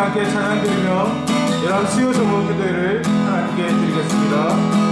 함께 찬양드리며 11시 후 정오 기도회를 하나님께 드리겠습니다.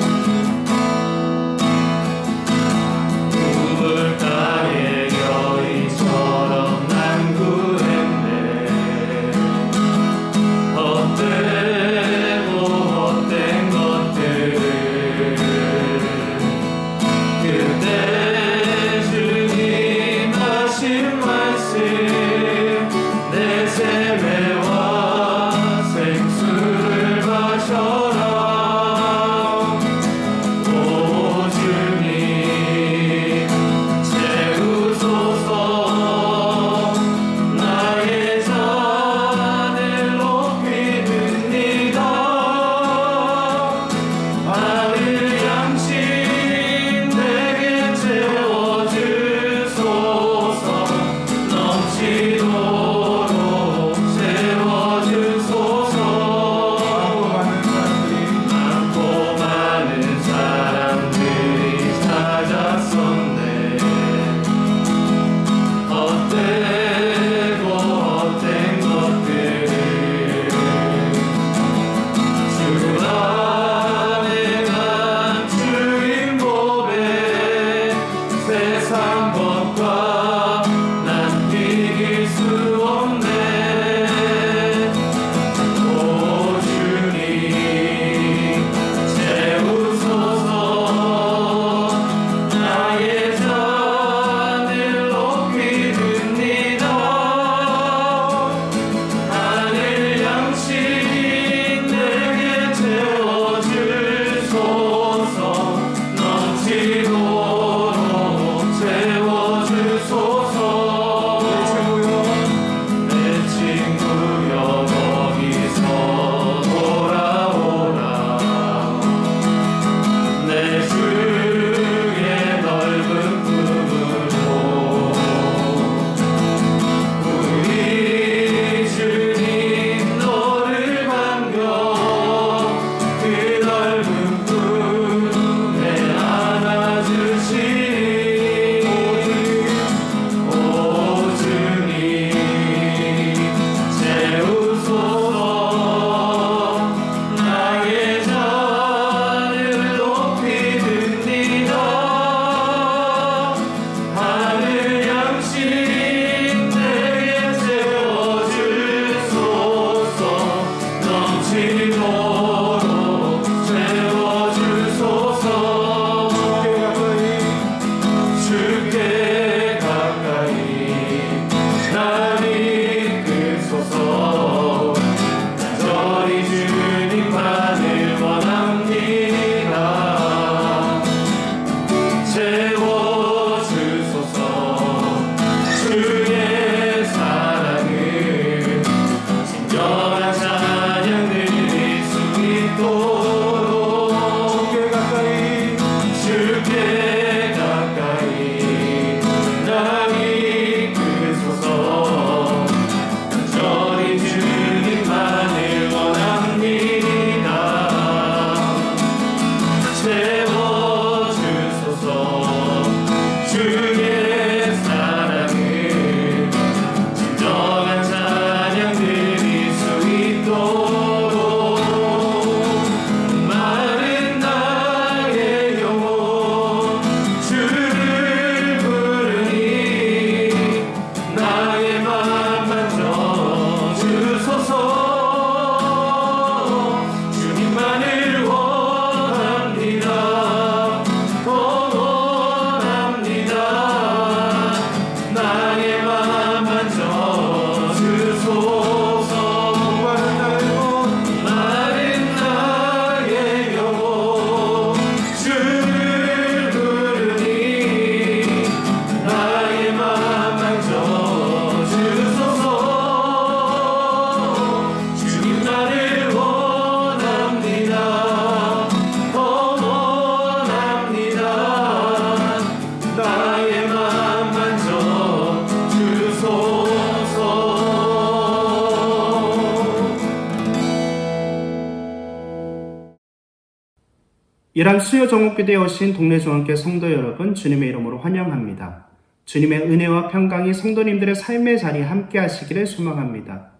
이란 수요 정옥교대 오신 동네 중앙께 성도 여러분 주님의 이름으로 환영합니다. 주님의 은혜와 평강이 성도님들의 삶의 자리에 함께 하시기를 소망합니다.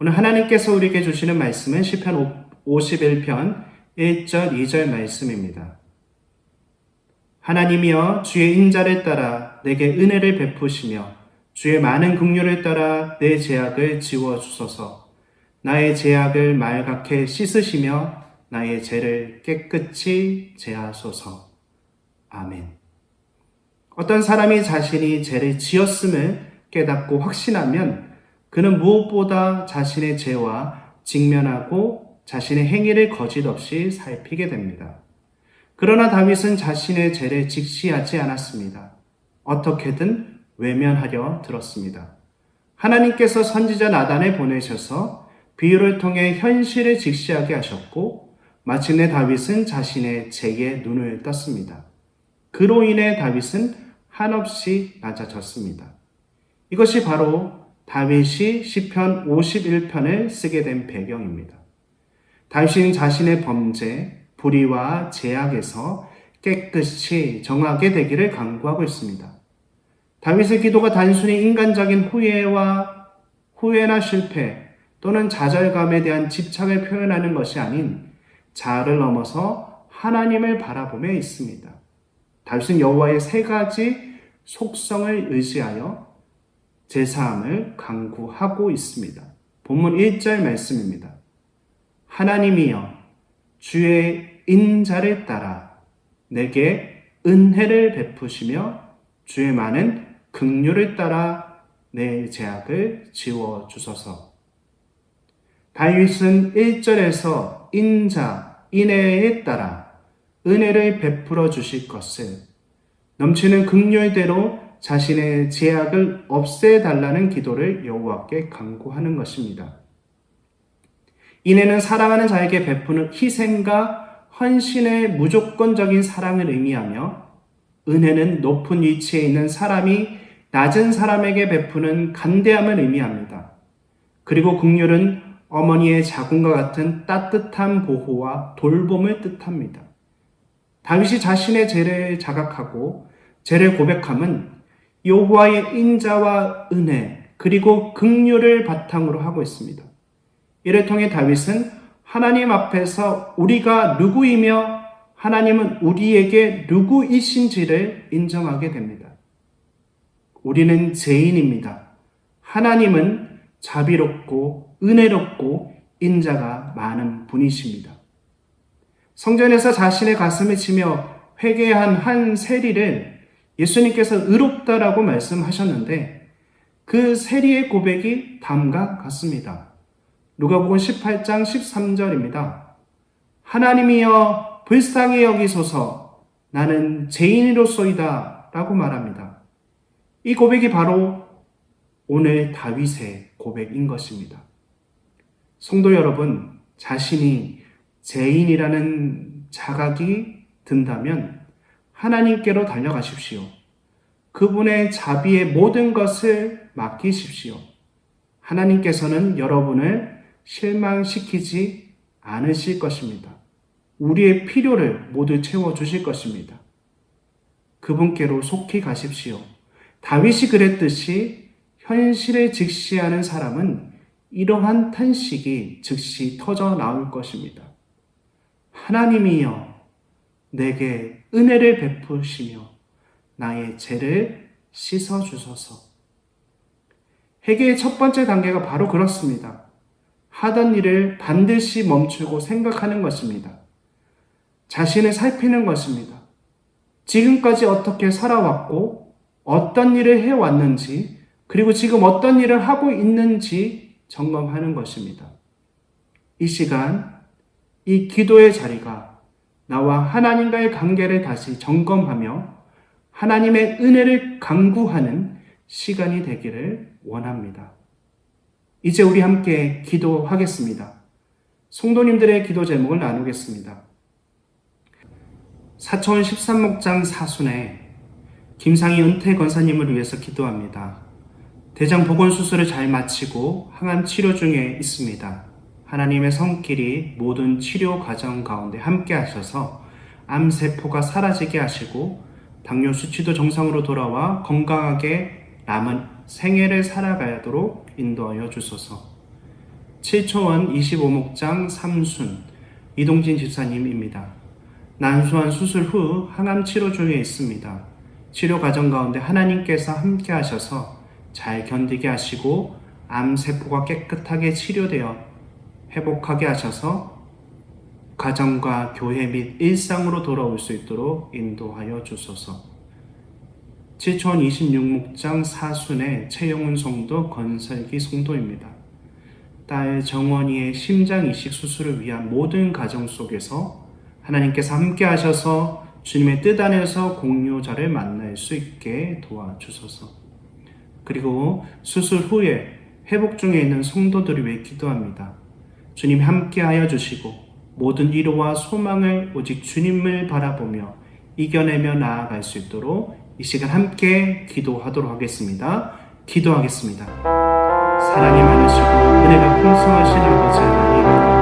오늘 하나님께서 우리에게 주시는 말씀은 10편 51편 1절 2절 말씀입니다. 하나님이여 주의 인자를 따라 내게 은혜를 베푸시며 주의 많은 긍휼을 따라 내 제약을 지워 주소서. 나의 제약을 말갛게 씻으시며 나의 죄를 깨끗이 제하소서. 아멘. 어떤 사람이 자신이 죄를 지었음을 깨닫고 확신하면 그는 무엇보다 자신의 죄와 직면하고 자신의 행위를 거짓 없이 살피게 됩니다. 그러나 다윗은 자신의 죄를 직시하지 않았습니다. 어떻게든 외면하려 들었습니다. 하나님께서 선지자 나단을 보내셔서 비유를 통해 현실을 직시하게 하셨고 마침내 다윗은 자신의 죄에 눈을 떴습니다. 그로 인해 다윗은 한없이 낮아졌습니다. 이것이 바로 다윗이 시편 51편을 쓰게 된 배경입니다. 다윗은 자신의 범죄, 불의와 제약에서 깨끗이 정하게 되기를 강구하고 있습니다. 다윗의 기도가 단순히 인간적인 후회와 후회나 실패 또는 좌절감에 대한 집착을 표현하는 것이 아닌 자아를 넘어서 하나님을 바라보며 있습니다. 다윗은 여호와의 세 가지 속성을 의지하여 제사함을 강구하고 있습니다. 본문 1절 말씀입니다. 하나님이여 주의 인자를 따라 내게 은혜를 베푸시며 주의 많은 긍휼을 따라 내 죄악을 지워 주소서. 다윗은 1절에서 인자, 인애에 따라 은혜를 베풀어 주실 것을 넘치는 긍휼대로 자신의 제약을 없애달라는 기도를 여호와께 간구하는 것입니다. 인애는 사랑하는 자에게 베푸는 희생과 헌신의 무조건적인 사랑을 의미하며 은혜는 높은 위치에 있는 사람이 낮은 사람에게 베푸는 간대함을 의미합니다. 그리고 긍휼은 어머니의 자궁과 같은 따뜻한 보호와 돌봄을 뜻합니다. 다윗이 자신의 죄를 자각하고 죄를 고백함은 여호와의 인자와 은혜 그리고 긍휼을 바탕으로 하고 있습니다. 이를 통해 다윗은 하나님 앞에서 우리가 누구이며 하나님은 우리에게 누구이신지를 인정하게 됩니다. 우리는 죄인입니다. 하나님은 자비롭고 은혜롭고 인자가 많은 분이십니다. 성전에서 자신의 가슴을 치며 회개한 한 세리를 예수님께서 의롭다라고 말씀하셨는데 그 세리의 고백이 다음과 같습니다. 누가복음 18장 13절입니다. 하나님이여 불쌍히 여기소서 나는 죄인이로소이다 라고 말합니다. 이 고백이 바로 오늘 다윗의 고백인 것입니다. 성도 여러분, 자신이 죄인이라는 자각이 든다면 하나님께로 달려가십시오. 그분의 자비의 모든 것을 맡기십시오. 하나님께서는 여러분을 실망시키지 않으실 것입니다. 우리의 필요를 모두 채워주실 것입니다. 그분께로 속히 가십시오. 다윗이 그랬듯이 현실에 직시하는 사람은 이러한 탄식이 즉시 터져 나올 것입니다. 하나님이여 내게 은혜를 베푸시며 나의 죄를 씻어 주소서. 회개의 첫 번째 단계가 바로 그렇습니다. 하던 일을 반드시 멈추고 생각하는 것입니다. 자신을 살피는 것입니다. 지금까지 어떻게 살아왔고 어떤 일을 해왔는지 그리고 지금 어떤 일을 하고 있는지 점검하는 것입니다. 이 시간, 이 기도의 자리가 나와 하나님과의 관계를 다시 점검하며 하나님의 은혜를 강구하는 시간이 되기를 원합니다. 이제 우리 함께 기도하겠습니다. 성도님들의 기도 제목을 나누겠습니다. 사천 13목장 사순에 김상희 은퇴 권사님을 위해서 기도합니다. 대장 보건 수술을 잘 마치고 항암 치료 중에 있습니다. 하나님의 성길이 모든 치료 과정 가운데 함께 하셔서 암세포가 사라지게 하시고 당뇨 수치도 정상으로 돌아와 건강하게 남은 생애를 살아가도록 인도하여 주소서. 7초원 25목장 삼순 이동진 집사님입니다. 난소암 수술 후 항암 치료 중에 있습니다. 치료 과정 가운데 하나님께서 함께 하셔서 잘 견디게 하시고 암 세포가 깨끗하게 치료되어 회복하게 하셔서 가정과 교회 및 일상으로 돌아올 수 있도록 인도하여 주소서. 7천 26목장 사순의 최영훈 성도 건설기 성도입니다. 딸 정원이의 심장 이식 수술을 위한 모든 과정 속에서 하나님께서 함께 하셔서 주님의 뜻 안에서 공유자를 만날 수 있게 도와주소서. 그리고 수술 후에 회복 중에 있는 성도들을 위해 기도합니다. 주님 함께 하여 주시고 모든 위로와 소망을 오직 주님을 바라보며 이겨내며 나아갈 수 있도록 이 시간 함께 기도하도록 하겠습니다. 기도하겠습니다. 사랑이 많으시고 은혜가 풍성하신 아버지 하나님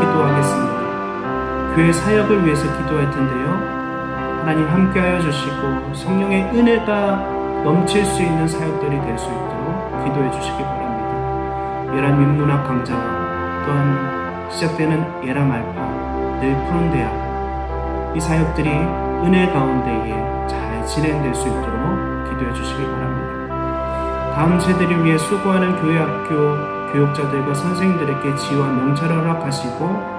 기도하겠습니다. 교회 사역을 위해서 기도할 텐데요. 하나님 함께하여 주시고 성령의 은혜가 넘칠 수 있는 사역들이 될 수 있도록 기도해 주시기 바랍니다. 예람 인문학 강좌와 또한 시작되는 예람 알파 늘 푸른 대학 이 사역들이 은혜 가운데에 잘 진행될 수 있도록 기도해 주시기 바랍니다. 다음 세대를 위해 수고하는 교회 학교 교육자들과 선생님들에게 지원 명찰을 허락하시고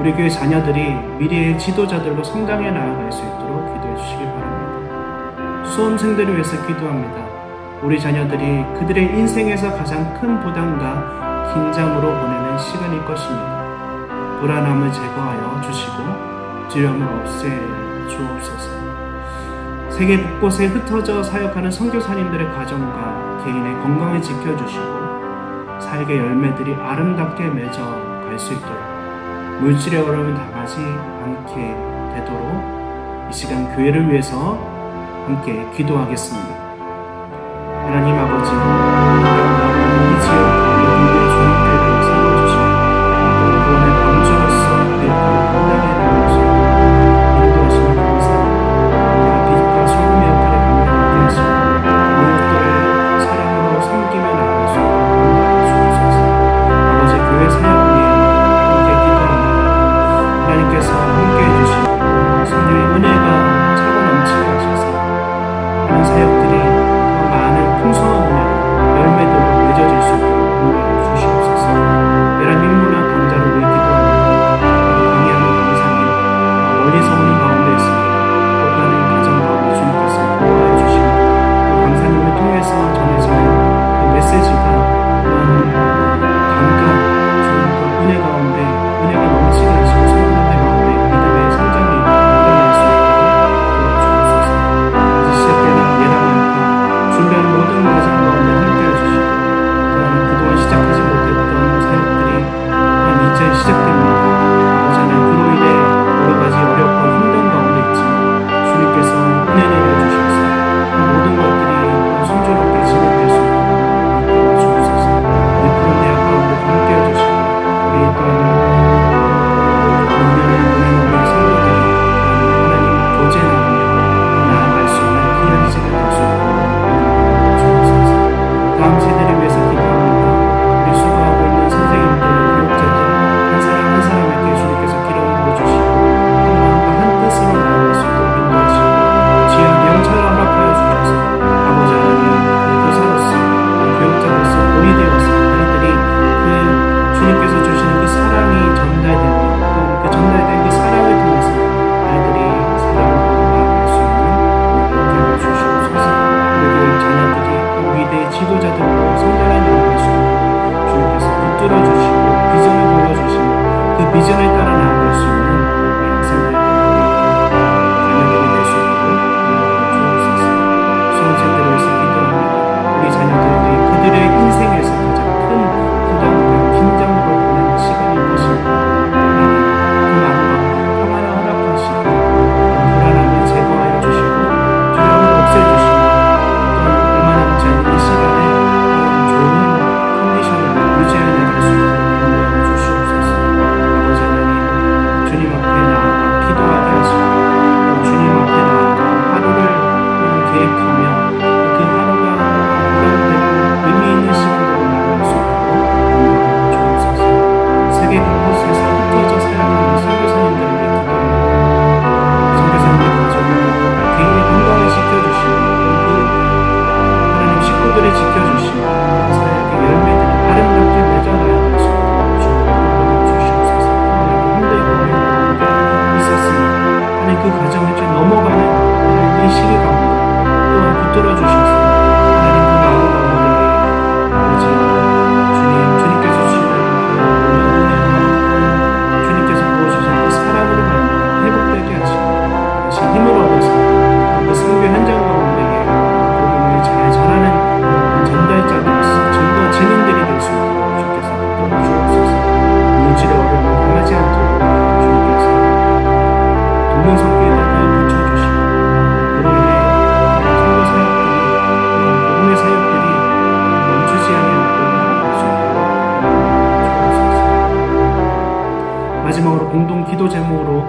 우리 교회 자녀들이 미래의 지도자들로 성장해 나아갈 수 있도록 기도해 주시기 바랍니다. 수험생들을 위해서 기도합니다. 우리 자녀들이 그들의 인생에서 가장 큰 부담과 긴장으로 보내는 시간일 것입니다. 불안함을 제거하여 주시고 두려움을 없애 주옵소서. 세계 곳곳에 흩어져 사역하는 선교사님들의 가정과 개인의 건강을 지켜주시고 삶의 열매들이 아름답게 맺어 갈 수 있도록 물질의 어려움에 당하지 않게 되도록 이 시간 교회를 위해서 함께 기도하겠습니다. 하나님 아버지.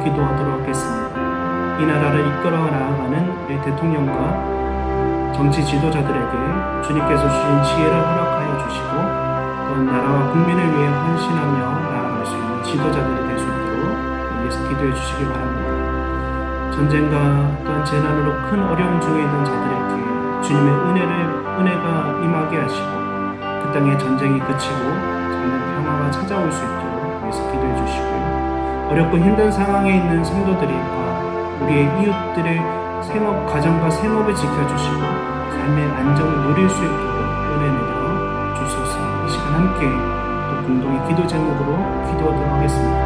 기도하도록 하겠습니다. 이 나라를 이끌어가라 하는 우리 대통령과 정치 지도자들에게 주님께서 주신 지혜를 허락하여 주시고 또한 나라와 국민을 위해 헌신하며 나아갈 수 있는 지도자들이 될 수 있도록 위해서 기도해 주시기 바랍니다. 전쟁과 또한 재난으로 큰 어려움 중에 있는 자들에게 주님의 은혜를 은혜가 임하게 하시고 그 땅의 전쟁이 그치고 정말 평화가 찾아올 수 있도록 위해서 기도해 주시고 어렵고 힘든 상황에 있는 성도들과 우리의 이웃들의 생업, 가정과 생업을 지켜주시고 삶의 안정을 누릴 수 있도록 은혜 내어 주소서 이 시간 함께 또 공동의 기도 제목으로 기도하도록 하겠습니다.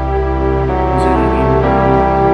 이제 하나님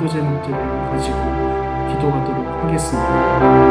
기도 제목들을 가지고 기도하도록 하겠습니다.